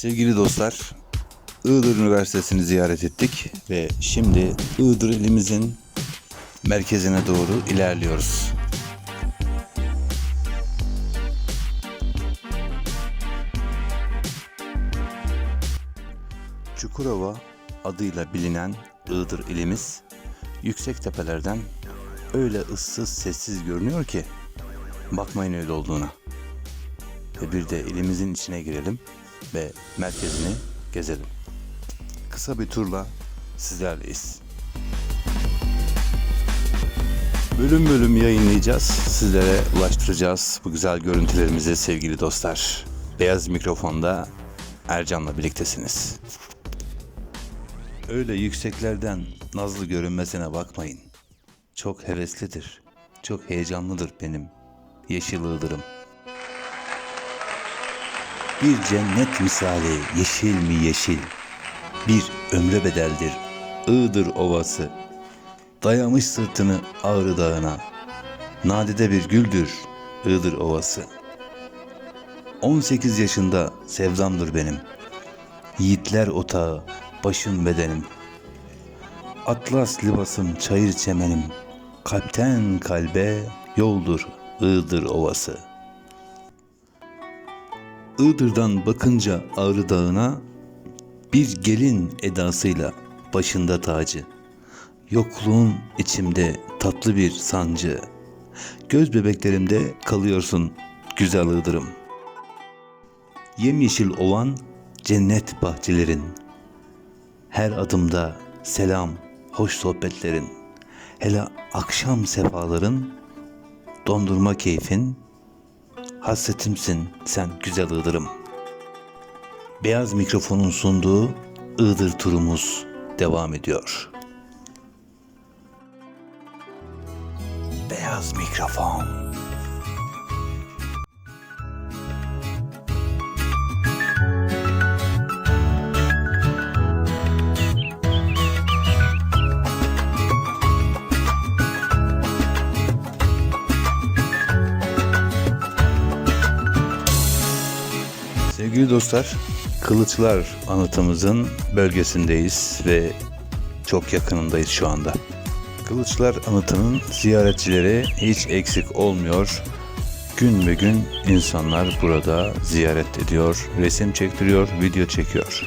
Sevgili dostlar, Iğdır Üniversitesi'ni ziyaret ettik ve şimdi Iğdır ilimizin merkezine doğru ilerliyoruz. Çukurova adıyla bilinen Iğdır ilimiz yüksek tepelerden öyle ıssız sessiz görünüyor ki bakmayın öyle olduğuna. Ve bir de ilimizin içine girelim ve merkezini gezelim. Kısa bir turla sizlerleyiz. Bölüm bölüm yayınlayacağız. Sizlere ulaştıracağız bu güzel görüntülerimizi sevgili dostlar. Beyaz mikrofonda Ercan'la birliktesiniz. Öyle yükseklerden nazlı görünmesine bakmayın. Çok heveslidir, çok heyecanlıdır benim yeşil Iğdır'ım. Bir cennet misali yeşil mi yeşil, bir ömre bedeldir Iğdır ovası. Dayamış sırtını Ağrı Dağı'na, nadide bir güldür Iğdır ovası. 18 yaşında sevdamdır benim, yiğitler otağı, başım bedenim. Atlas libasım çayır çemenim, kalpten kalbe yoldur Iğdır ovası. Iğdır'dan bakınca Ağrı Dağı'na bir gelin edasıyla başında tacı. Yokluğun içimde tatlı bir sancı. Göz bebeklerimde kalıyorsun güzel Iğdır'ım. Yemyeşil ovan cennet bahçelerin. Her adımda selam, hoş sohbetlerin. Hele akşam sefaların, dondurma keyfin, hasretimsin sen güzel Iğdır'ım. Beyaz mikrofonun sunduğu Iğdır turumuz devam ediyor. Beyaz mikrofon. Sevgili dostlar, Kılıçlar anıtımızın bölgesindeyiz ve çok yakınındayız şu anda. Kılıçlar anıtının ziyaretçileri hiç eksik olmuyor. Gün be gün insanlar burada ziyaret ediyor, resim çektiriyor, video çekiyor.